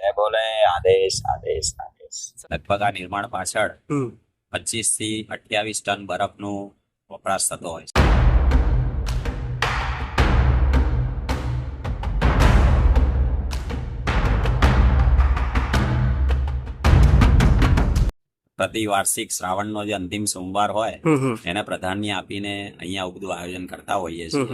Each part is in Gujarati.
જય બોલે આદેશ આદેશ આદેશ. લગભગ આ નિર્માણ પાછળ પચીસથી અઠ્યાવીસ ટન બરફનું વપરાશ થતો હોય છે. પ્રતિ વાર્ષિક શ્રાવણનો જે અંતિમ સોમવાર હોય એને પ્રાધાન્ય આપીને અહીંયા આવું બધું આયોજન કરતા હોઈએ છીએ.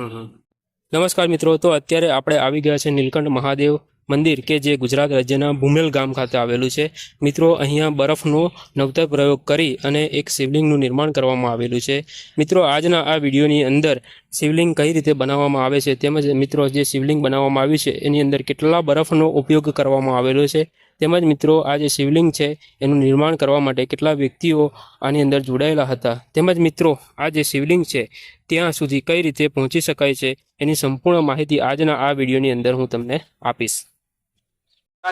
નમસ્કાર મિત્રો તો અત્યારે આપણે આવી ગયા છે નીલકંઠ મહાદેવ મંદિર કે જે ગુજરાત રાજ્યના ભૂમેલ ગામ ખાતે આવેલું છે. મિત્રો, અહીંયા બરફનો નવતર પ્રયોગ કરી અને એક શિવલિંગનું નિર્માણ કરવામાં આવેલું છે. મિત્રો, આજના આ વિડીયોની અંદર શિવલિંગ કઈ રીતે બનાવવામાં આવે છે તેમજ મિત્રો, જે શિવલિંગ બનાવવામાં આવ્યું છે એની અંદર કેટલા બરફનો ઉપયોગ કરવામાં આવેલો છે તેમજ મિત્રો, આ જે શિવલિંગ છે એનું નિર્માણ કરવા માટે કેટલા વ્યક્તિઓ આની અંદર જોડાયેલા હતા તેમજ મિત્રો, આ જે શિવલિંગ છે ત્યાં સુધી કઈ રીતે પહોંચી શકાય છે એની સંપૂર્ણ માહિતી આજના આ વિડીયોની અંદર હું તમને આપીશ.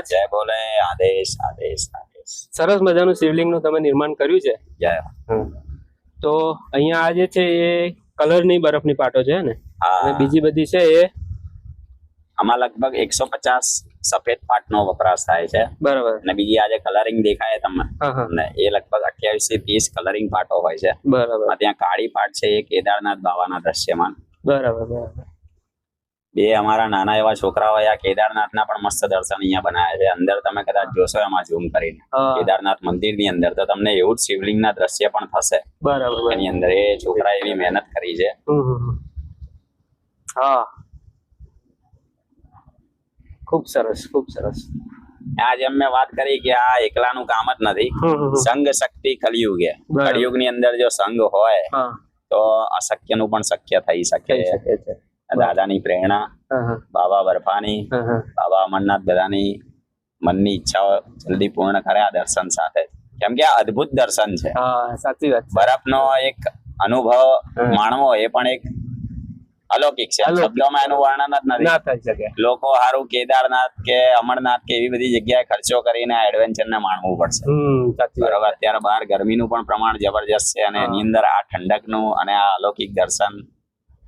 જય બોલે આદેશ આદેશ આદેશ. સરસ મજાનું શિવલિંગનું તમે નિર્માણ કર્યું છે? જય. તો અહીંયા આ જે છે એ કલરની બરફની પાટો છે ને? અને બીજી બધી છે એ? આમાં લગભગ એકસો પચાસ સફેદ પાટનો વપરાશ થાય છે. બરાબર. અને બીજી આજે કલરિંગ દેખાય તમને એ લગભગ અઠ્યાવીસથી ત્રીસ કલરિંગ પાટો હોય છે. બરાબર. ત્યાં કાળી પાટ છે એ કેદારનાથ બાબાના દ્રશ્યમાન. બરાબર બરાબર. બે અમારા નાના એવા છોકરાઓ આ કેદારનાથના પણ મસ્ત દર્શન અહીંયા બનાવ્યા છે. અંદર તમે કદાચ જોશો એમાં ઝૂમ કરીને. કેદારનાથ મંદિરની અંદર. તો તમને એવું જ શિવલિંગના દ્રશ્ય પણ થશે. બરાબર. એની અંદર એ છોકરા એવી મહેનત કરી છે. હા. ખૂબ સરસ ખૂબ સરસ. આ જેમ મેં વાત કરી કે આ એકલાનું કામ જ નથી. સંઘ શક્તિ કલયુગે કળિયુગની અંદર જો સંઘ હોય તો તો અશક્યનું પણ શક્ય થઈ શકે છે. દાદાની પ્રેરણા બાબા બરફાની બાબા અમરનાથ બધાની મનની ઈચ્છાઓ જલ્દી પૂર્ણ કરે આ દર્શન સાથે. કેમ કે આ અદ્ભુત દર્શન છે. સાચી વાત બરફનો એક અનુભવ માણવો એ પણ એક અલૌકિક છે. શબ્દોમાં એનું વર્ણન જ નથી. લોકો હારું કેદારનાથ કે અમરનાથ કે એવી બધી જગ્યાએ ખર્ચો કરીને આ એડવેન્ચર ને માણવું પડશે. બરોબર અત્યારે બહાર ગરમીનું પણ પ્રમાણ જબરજસ્ત છે અને એની અંદર આ ઠંડકનું અને આ અલૌકિક દર્શન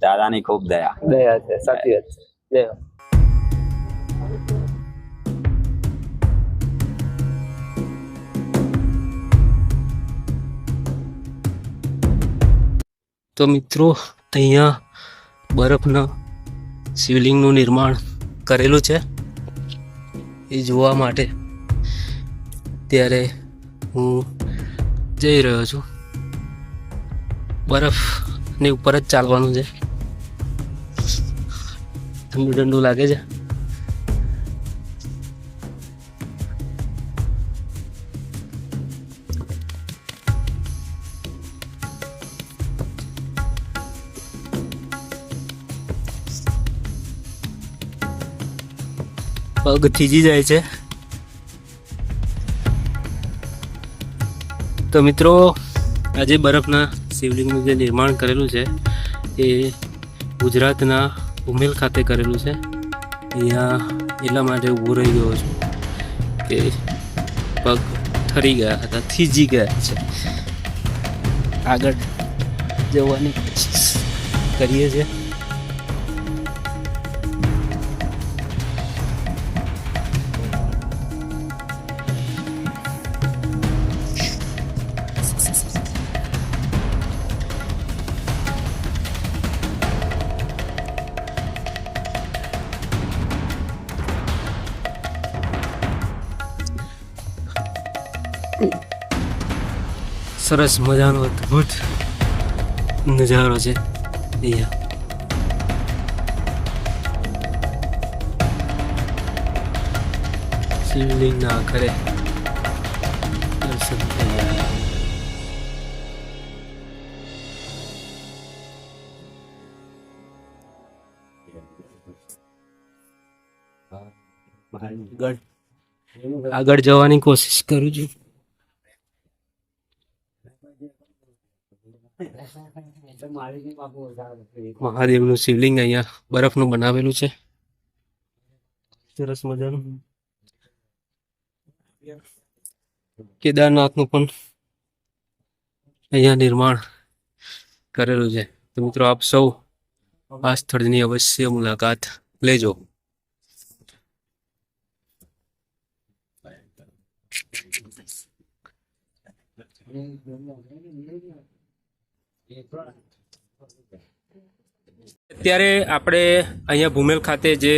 દાદાની ખૂબ દયા. દયા છે સાચી વાત છે. જય તો મિત્રો અહીંયા બરફના શિવલિંગનું નિર્માણ કરેલું છે. એ જોવા માટે ત્યારે હું જઈ રહ્યો છું. બરફની ઉપર જ ચાલવાનું છે. ઠંડુ ઠંડુ લાગે છે. પગ થીજી જાય છે. તો મિત્રો, આજે બરફના શિવલિંગનું જે નિર્માણ કરેલું છે, એ ગુજરાતના ઉમેલ ખાતે કરેલું છે. અહીંયા એટલા માટે ઊભો રહી ગયો છું કે પગ ઠરી ગયા હતા, થીજી ગયા છે. આગળ જવાની કોશિશ કરીએ છીએ. સરસ મજાનો અદ્ભુત નજારો છે. અહીંયા. શિવલિંગના આખરે દર્શન આગળ જવાની કોશિશ કરું છું. મહાદેવનું શિવલિંગ અહીંયા બરફનું બનાવેલું છે. સરસ મજાનું. કેદારનાથનું પણ અહીંયા નિર્માણ કરેલું છે. તો મિત્રો આપ સૌ આ સ્થળની અવશ્ય મુલાકાત લેજો. Thank you. અત્યારે આપણે અહીંયા ભૂમેલ ખાતે જે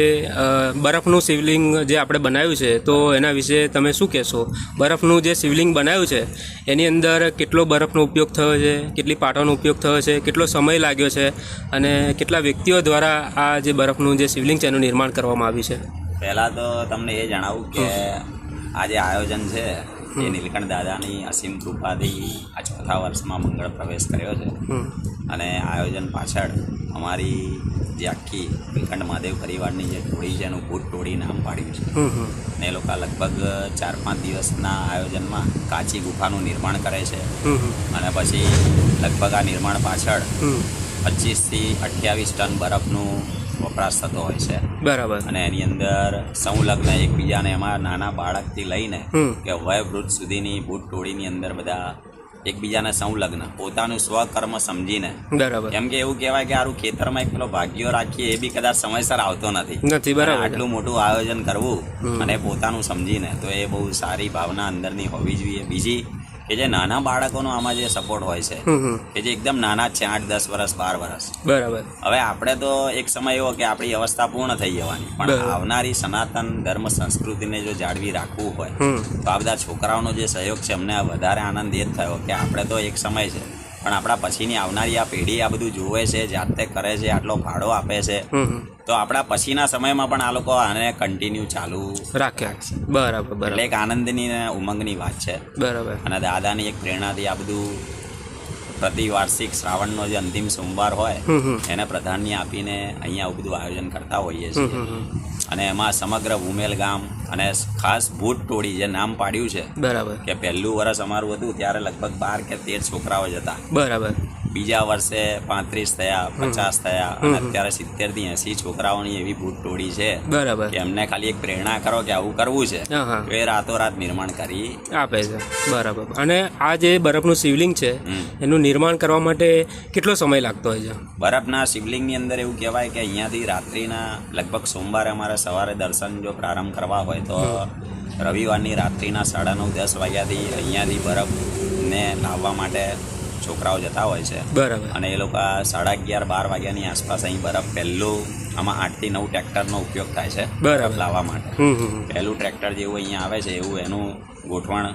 બરફનું શિવલિંગ જે આપણે બનાવ્યું છે તો એના વિશે તમે શું કહેશો? બરફનું જે શિવલિંગ બનાવ્યું છે એની અંદર કેટલો બરફનો ઉપયોગ થયો છે કેટલી પાટોનો ઉપયોગ થયો છે કેટલો સમય લાગ્યો છે અને કેટલા વ્યક્તિઓ દ્વારા આ જે બરફનું જે શિવલિંગ છે એનું નિર્માણ કરવામાં આવ્યું છે? પહેલાં તો તમને એ જણાવું કે આ જે આયોજન છે એ નીલકંઠ દાદાની અસીમ કૃપાથી આ ચોથા વર્ષમાં મંગળ પ્રવેશ કર્યો છે અને આયોજન પાછળ અમારી જે આખી નીલકંઠ મહાદેવ પરિવારની જે ટોળી છે એનું ભૂત ટોળી નામ પાડ્યું છે હમ હમ. ને એ લોકો લગભગ ચાર પાંચ દિવસના આયોજનમાં કાચી ગુફાનું નિર્માણ કરે છે. અને પછી લગભગ આ નિર્માણ પાછળ. પચીસથી અઠ્યાવીસ ટન બરફનું વપરાશ થતો હોય છે. બરાબર. અને એની અંદર સંલગ્ન એકબીજાને એમાં નાના બાળકથી લઈને કે વયવૃદ્ધ સુધીની ભૂત ટોળીની અંદર બધા એકબીજાને સંલગ્ન પોતાનું સ્વકર્મ સમજીને. બરાબર. કેમ કે એવું કહેવાય કે આરું ખેતરમાં એક પેલો ભાગ્યો રાખીએ એ બી કદાચ સમયસર આવતો નથી. નથી બરાબર. આટલું મોટું આયોજન કરવું અને પોતાનું સમજીને તો એ બહુ સારી ભાવના અંદરની હોવી જોઈએ. બીજી કે જે નાના બાળકોનો આમાં જે સપોર્ટ હોય છે. કે જે એકદમ નાના છે આઠ દસ વર્ષ બાર વર્ષ બરાબર. હવે આપણે તો એક સમય એવો કે આપણી અવસ્થા પૂર્ણ થઈ જવાની. પણ આવનારી સનાતન ધર્મ સંસ્કૃતિને જો જાળવી રાખવું હોય તો આ બધા છોકરાઓનો જે સહયોગ છે અમને વધારે આનંદ એ જ થયો કે આપણે તો એક સમય છે. પણ આપણા પછીની આવનારી આ પેઢી આ બધું જોવે છે જાતે કરે છે આટલો ફાળો આપે છે. તો આપણા પછીના સમયમાં પણ આ લોકો આને કન્ટિન્યુ ચાલુ રાખ્યા બરાબર એટલે બરાબર એક આનંદની ને ઉમંગની વાત છે. બરાબર. અને દાદાની એક પ્રેરણાથી આ બધું પ્રતિ વાર્ષિક શ્રાવણનો જે અંતિમ સોમવાર હોય. એને પ્રાધાન્ય આપીને અહીંયા આવું બધું આયોજન કરતા હોઈએ છીએ. અને એમાં સમગ્ર ઉમેલ ગામ અને ખાસ ભૂત ટોળી જે નામ પાડ્યું છે બરાબર. કે પહેલું વર્ષ અમારું હતું ત્યારે લગભગ બાર કે તેર છોકરાઓ જ હતા. બરાબર. બીજા વર્ષે પાંત્રીસ થયા પચાસ થયા અને અત્યારે સિત્તેરથી એસી છોકરાઓની એવી ભૂત ટોળી છે બરાબર. કે એમને ખાલી એક પ્રેરણા કરો કે આવું કરવું છે. તો એ રાતોરાત નિર્માણ કરી આપે છે. બરાબર. અને આ જે બરફનું શિવલિંગ છે એનું નિર્માણ કરવા માટે કેટલો સમય લાગતો હોય છે? બરફના શિવલિંગની અંદર એવું કહેવાય કે અહીંયાથી રાત્રિના લગભગ સોમવારે અમારે સવારે દર્શન જો પ્રારંભ કરવા હોય તો રવિવારની રાત્રિના સાડા નવ દસ વાગ્યાથી અહીંયાથી બરફને લાવવા માટે છોકરાઓ જતા હોય છે. બરાબર. અને એ લોકો સાડા અગિયાર બાર વાગ્યાની આસપાસ અહીં બરફ પહેલું આમાં આઠથી નવ ટ્રેક્ટરનો ઉપયોગ થાય છે બરફ લાવવા માટે. પહેલું ટ્રેક્ટર જેવું અહીંયા આવે છે એવું એનું ગોઠવણ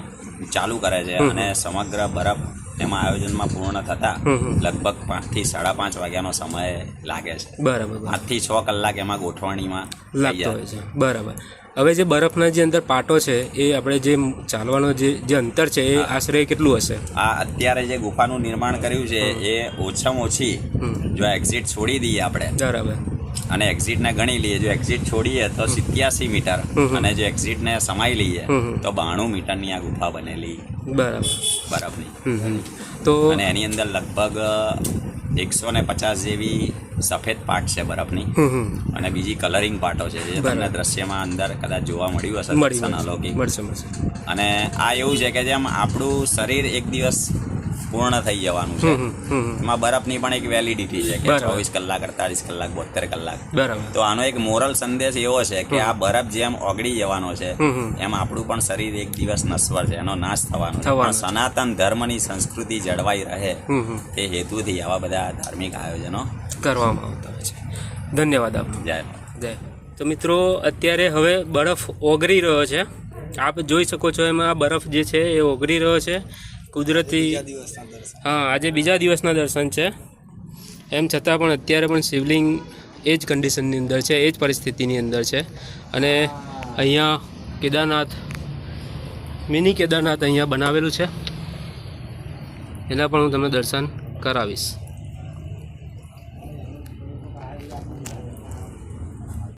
ચાલુ કરે છે અને સમગ્ર બરફ એમાં આયોજનમાં પૂર્ણ થતા લગભગ પાંચથી સાડા પાંચ વાગ્યાનો સમય લાગે છે. બરાબર પાંચથી છ કલાક એમાં ગોઠવણીમાં લાગતો હોય છે. બરાબર. હવે જે બરફના જે અંદર પાટો છે એ આપણે જે ચાલવાનો જે જે અંતર છે એ આશરે કેટલું હશે? આ અત્યારે જે ગુફાનું નિર્માણ કર્યું છે એ ઓછામાં ઓછી. જો એક્ઝિટ છોડી દઈએ આપણે બરાબર. અને એક્ઝિટને ગણી લઈએ જો એક્ઝિટ છોડીએ તો સિત્યાસી મીટર અને જો એક્ઝિટને સમાઈ લઈએ તો બાણું મીટરની આ ગુફા બનેલી બરાબર. બરફની. તો અને એની અંદર લગભગ એકસો ને પચાસ જેવી સફેદ પાર્ટ છે બરફની. અને બીજી કલરિંગ પાર્ટો છે જે તમને. દ્રશ્યમાં અંદર કદાચ જોવા મળ્યું હશે અલૌકિક અને આ એવું છે કે જેમ આપણું શરીર એક દિવસ પૂર્ણ થઈ જવાનું છે. એમાં બરફની પણ એક વેલિડિટી છે કે ચોવીસ કલાક અડતાલીસ કલાક બોતેર કલાક. તો આનો એક મોરલ સંદેશ એવો છે કે આ બરફ જેમ ઓગળી જવાનો છે. એમ આપણું પણ શરીર એક દિવસ નશ્વર છે એનો નાશ થવાનો છે. પણ સનાતન ધર્મની સંસ્કૃતિ જળવાઈ રહે. તે હેતુથી આવા બધા ધાર્મિક આયોજનો કરવામાં આવતા હોય છે. ધન્યવાદ આપ જય જય. તો મિત્રો અત્યારે હવે બરફ ઓગળી રહ્યો છે. આપ જોઈ શકો છો એમાં આ બરફ જે છે એ ઓગળી રહ્યો છે. કુદરતી હા આજે બીજા દિવસના દર્શન છે. એમ છતાં પણ અત્યારે પણ શિવલિંગ એ જ કન્ડિશનની અંદર છે એ જ પરિસ્થિતિની અંદર છે. અને અહીંયા કેદારનાથ મિની કેદારનાથ અહીંયા બનાવેલું છે. એના પણ હું તમને દર્શન કરાવીશ.